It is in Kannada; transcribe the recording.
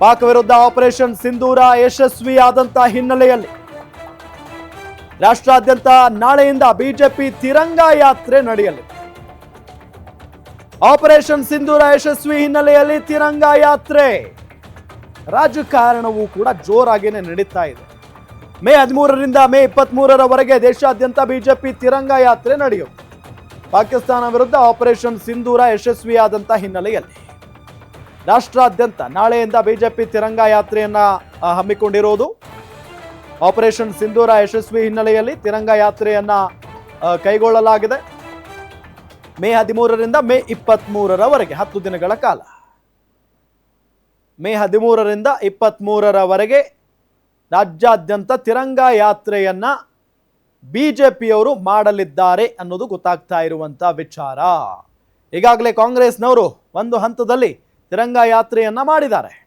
ಪಾಕ್ ವಿರುದ್ಧ ಆಪರೇಷನ್ ಸಿಂಧೂರ ಯಶಸ್ವಿಯಾದಂತ ಹಿನ್ನೆಲೆಯಲ್ಲಿ ರಾಷ್ಟ್ರಾದ್ಯಂತ ನಾಳೆಯಿಂದ ಬಿಜೆಪಿ ತಿರಂಗ ಯಾತ್ರೆ ನಡೆಯಲಿದೆ. ಆಪರೇಷನ್ ಸಿಂಧೂರ ಯಶಸ್ವಿ ಹಿನ್ನೆಲೆಯಲ್ಲಿ ತಿರಂಗ ಯಾತ್ರೆ. ರಾಜಕಾರಣವೂ ಕೂಡ ಜೋರಾಗಿಯೇ ನಡೀತಾ ಇದೆ. ಮೇ ಹದಿಮೂರರಿಂದ ಮೇ ಇಪ್ಪತ್ತ್ ಮೂರರವರೆಗೆ ದೇಶಾದ್ಯಂತ ಬಿಜೆಪಿ ತಿರಂಗ ಯಾತ್ರೆ ನಡೆಯುತ್ತೆ ಪಾಕಿಸ್ತಾನ ವಿರುದ್ಧ ಆಪರೇಷನ್ ಸಿಂಧೂರ ಯಶಸ್ವಿಯಾದಂಥ ಹಿನ್ನೆಲೆಯಲ್ಲಿ ರಾಷ್ಟ್ರಾದ್ಯಂತ ನಾಳೆಯಿಂದ ಬಿಜೆಪಿ ತಿರಂಗ ಯಾತ್ರೆಯನ್ನ ಹಮ್ಮಿಕೊಂಡಿರೋದು ಆಪರೇಷನ್ ಸಿಂಧೂರ ಯಶಸ್ವಿ ಹಿನ್ನೆಲೆಯಲ್ಲಿ ತಿರಂಗ ಯಾತ್ರೆಯನ್ನ ಕೈಗೊಳ್ಳಲಾಗಿದೆ. ಮೇ ಹದಿಮೂರರಿಂದ ಮೇ ಇಪ್ಪತ್ತ್ಮೂರರವರೆಗೆ ಹತ್ತು ದಿನಗಳ ಕಾಲ. ಮೇ ಹದಿಮೂರರಿಂದ ಇಪ್ಪತ್ತ್ ಮೂರರವರೆಗೆ ರಾಜ್ಯಾದ್ಯಂತ ತಿರಂಗ ಯಾತ್ರೆಯನ್ನ ಪಿಯವರು ಮಾಡಲಿದ್ದಾರೆ ಅನ್ನೋದು ಗೊತ್ತಾಗ್ತಾ ಇರುವಂತ ವಿಚಾರ. ಈಗಾಗಲೇ ಕಾಂಗ್ರೆಸ್ನವರು ಒಂದು ಹಂತದಲ್ಲಿ ತಿರಂಗ ಯಾತ್ರೆಯನ್ನು ಮಾಡಿದ್ದಾರೆ.